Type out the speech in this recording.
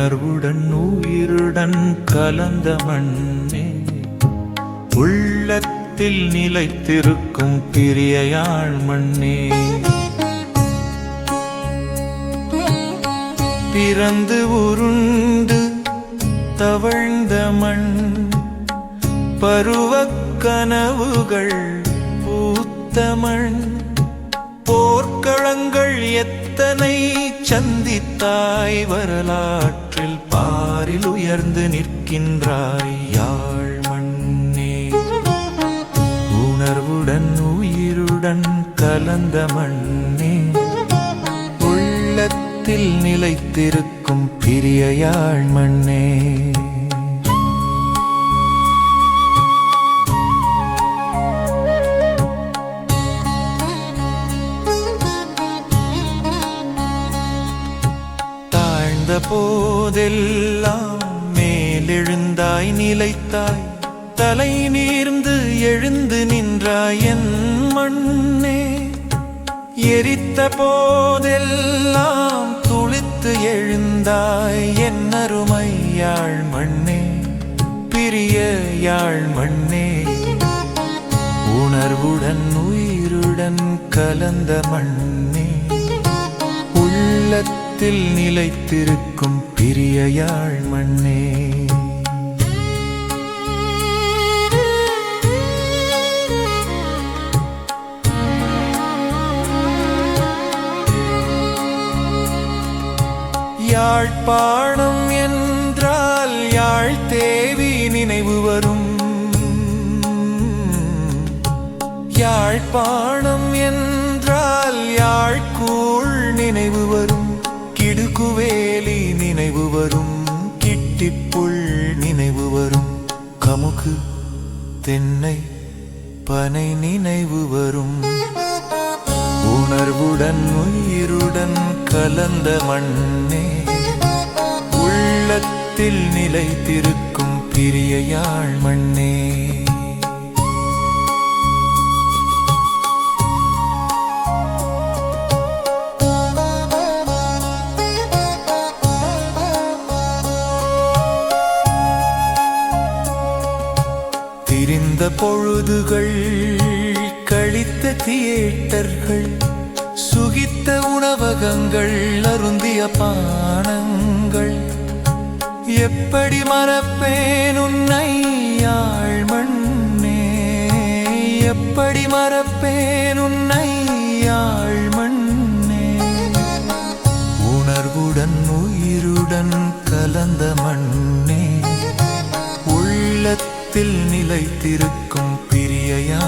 உணர்வுடன் உயிருடன் கலந்த மண்ணே. உள்ளத்தில் நிலைத்திருக்கும் பிரியையாள் மண்ணே. பிறந்து உருண்டு தவழ்ந்த மண். பருவ கனவுகள் பூத்த மண். போர்க்களங்கள் எத்தனை சந்தித்தாய் வரலாற்றில் பாரில் உயர்ந்து நிற்கின்றாய் யாழ் மண்ணே. உணர்வுடன் உயிருடன் கலந்த மண்ணே. உள்ளத்தில் நிலைத்திருக்கும் பிரிய யாழ் மண்ணே. தாழ்ந்த போதெல்லாம் மேலெழுந்தாய் நிலைத்தாய். தலை நீர்ந்து எழுந்து நின்றாய் என் மண்ணே. எரித்த போதெல்லாம் துளித்து எழுந்தாய் என் அருமை யாழ் மண்ணே. பிரிய யாழ் மண்ணே. உணர்வுடன் உயிருடன் கலந்த மண்ணே. உள்ளத்தில் நிலைத்திருக்கும் பிரிய யாழ் மண்ணே யாழ்ப்பாணம் என்றால் யாழ் தேவி நினைவு வரும். யாழ்ப்பாணம் என்றால் யாழ்கூழ் நினைவு வரும். கிடுகுவேலி நினைவு வரும் கிட்டிப்புள் நினைவு வரும் கமுகு தென்னை பனை நினைவு வரும். உணர்வுடன் உயிருடன் கலந்த மண்ணே உள்ளத்தில் நிலைத்திருக்கும் பிரிய யாழ் மண்ணே. திரிந்த பொழுதுகள் கழித்த தியேட்டர்கள் சுகித்த உணவகங்கள் அருந்திய பானங்கள். எப்படி மறப்பேன் உன்னை யாழ் மண்ணே? எப்படி மறப்பேன் உன்னை யாழ் மண்ணே? உணர்வுடன் உயிருடன் கலந்த மண்ணே. உள்ளத்தில் இதயத்தில் நிலைத்திருக்கும் பிரியையா?